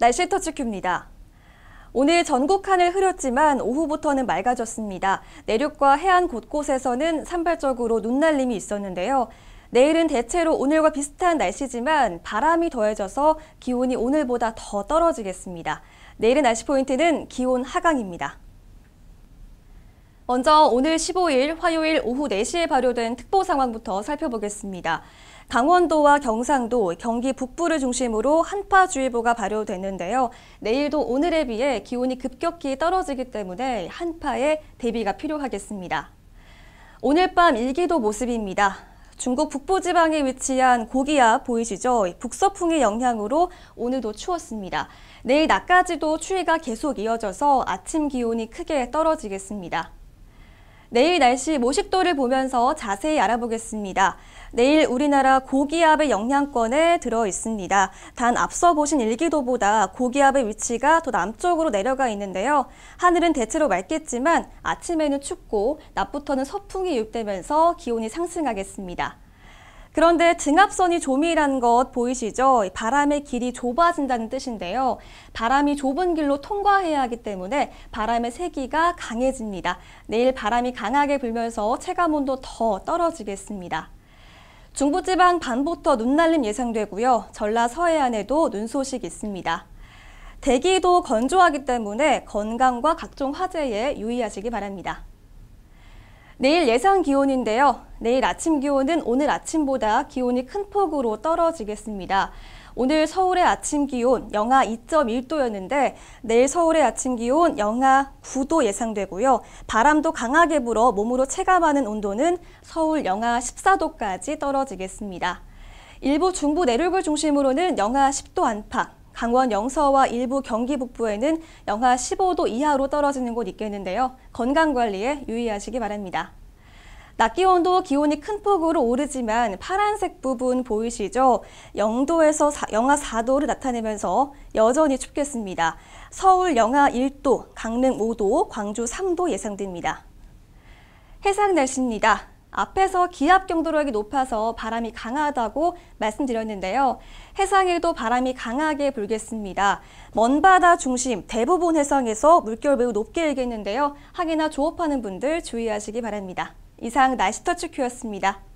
날씨 터치 큐입니다. 오늘 전국 하늘 흐렸지만 오후부터는 맑아졌습니다. 내륙과 해안 곳곳에서는 산발적으로 눈날림이 있었는데요. 내일은 대체로 오늘과 비슷한 날씨지만 바람이 더해져서 기온이 오늘보다 더 떨어지겠습니다. 내일의 날씨 포인트는 기온 하강입니다. 먼저 오늘 15일 화요일 오후 4시에 발효된 특보 상황부터 살펴보겠습니다. 강원도와 경상도, 경기 북부를 중심으로 한파주의보가 발효됐는데요. 내일도 오늘에 비해 기온이 급격히 떨어지기 때문에 한파에 대비가 필요하겠습니다. 오늘 밤 일기도 모습입니다. 중국 북부지방에 위치한 고기압 보이시죠? 북서풍의 영향으로 오늘도 추웠습니다. 내일 낮까지도 추위가 계속 이어져서 아침 기온이 크게 떨어지겠습니다. 내일 날씨 모식도를 보면서 자세히 알아보겠습니다. 내일 우리나라 고기압의 영향권에 들어 있습니다. 단 앞서 보신 일기도보다 고기압의 위치가 더 남쪽으로 내려가 있는데요. 하늘은 대체로 맑겠지만 아침에는 춥고 낮부터는 서풍이 유입되면서 기온이 상승하겠습니다. 그런데 등압선이 조밀한 것 보이시죠? 바람의 길이 좁아진다는 뜻인데요. 바람이 좁은 길로 통과해야 하기 때문에 바람의 세기가 강해집니다. 내일 바람이 강하게 불면서 체감온도 더 떨어지겠습니다. 중부지방 밤부터 눈날림 예상되고요. 전라 서해안에도 눈 소식 있습니다. 대기도 건조하기 때문에 건강과 각종 화재에 유의하시기 바랍니다. 내일 예상 기온인데요. 내일 아침 기온은 오늘 아침보다 기온이 큰 폭으로 떨어지겠습니다. 오늘 서울의 아침 기온 영하 2.1도였는데 내일 서울의 아침 기온 영하 9도 예상되고요. 바람도 강하게 불어 몸으로 체감하는 온도는 서울 영하 14도까지 떨어지겠습니다. 일부 중부 내륙을 중심으로는 영하 10도 안팎, 강원 영서와 일부 경기 북부에는 영하 15도 이하로 떨어지는 곳 있겠는데요. 건강관리에 유의하시기 바랍니다. 낮 기온도 기온이 큰 폭으로 오르지만 파란색 부분 보이시죠? 영도에서 영하 4도를 나타내면서 여전히 춥겠습니다. 서울 영하 1도, 강릉 5도, 광주 3도 예상됩니다. 해상 날씨입니다. 앞에서 기압 경도력이 높아서 바람이 강하다고 말씀드렸는데요. 해상에도 바람이 강하게 불겠습니다. 먼바다 중심 대부분 해상에서 물결 매우 높게 일겠는데요. 항해나 조업하는 분들 주의하시기 바랍니다. 이상 날씨 터치 큐였습니다.